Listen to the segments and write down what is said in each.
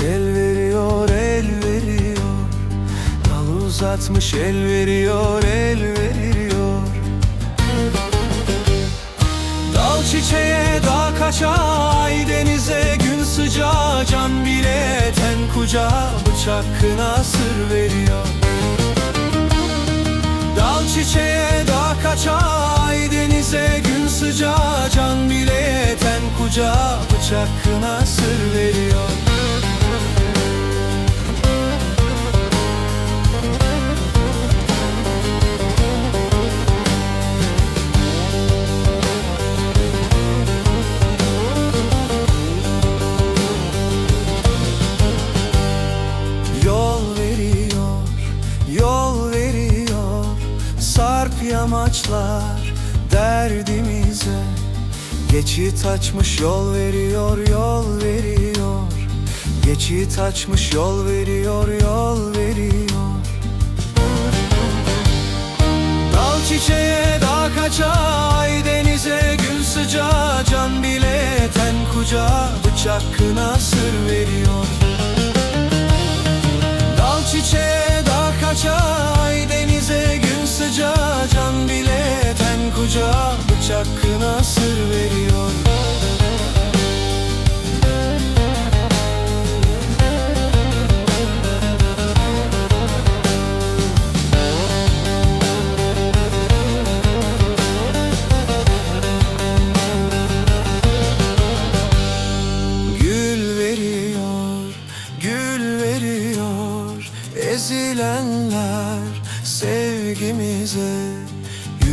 el veriyor el veriyor. Dal uzatmış el veriyor el veriyor. Dal çiçeğe dağ kaça ay denize gün sıcağı Can bile ten kucağa bıçak kına sır veriyor. Dal çiçeğe dağ kaça ay denize gün sıcağı Can bile yeten kucağa bıçak kına sır veriyor. Yol veriyor, yol veriyor. Sarp yamaçlar derdimize Geçit açmış yol veriyor, yol veriyor. Geçit açmış yol veriyor, yol veriyor. Dal çiçeğe dağ kaça ay denize gün sıcağı Can bile ten kucağa bıçak kına sır veriyor. Dal çiçeğe dağ kaça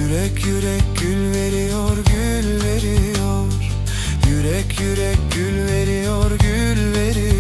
Yürek yürek gül veriyor, gül veriyor. Yürek yürek gül veriyor, gül veriyor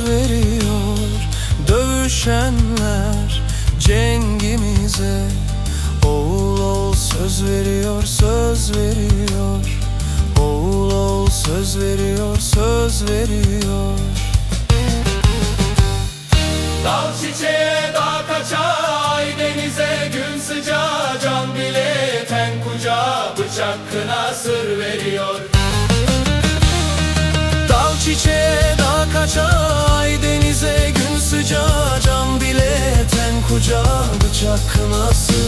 söz veriyor Dövüşenler cengimize. Oğul ol söz veriyor, söz veriyor. Oğul ol söz veriyor, söz veriyor. Dal çiçeğe dağ kaça ay denize gün sıcağı Can bile ten kucağa bıçak kına sır veriyor çiçeğe dağ kaça ay? Denize gün sıcağı Can bile ten kucağa bıçak veriyor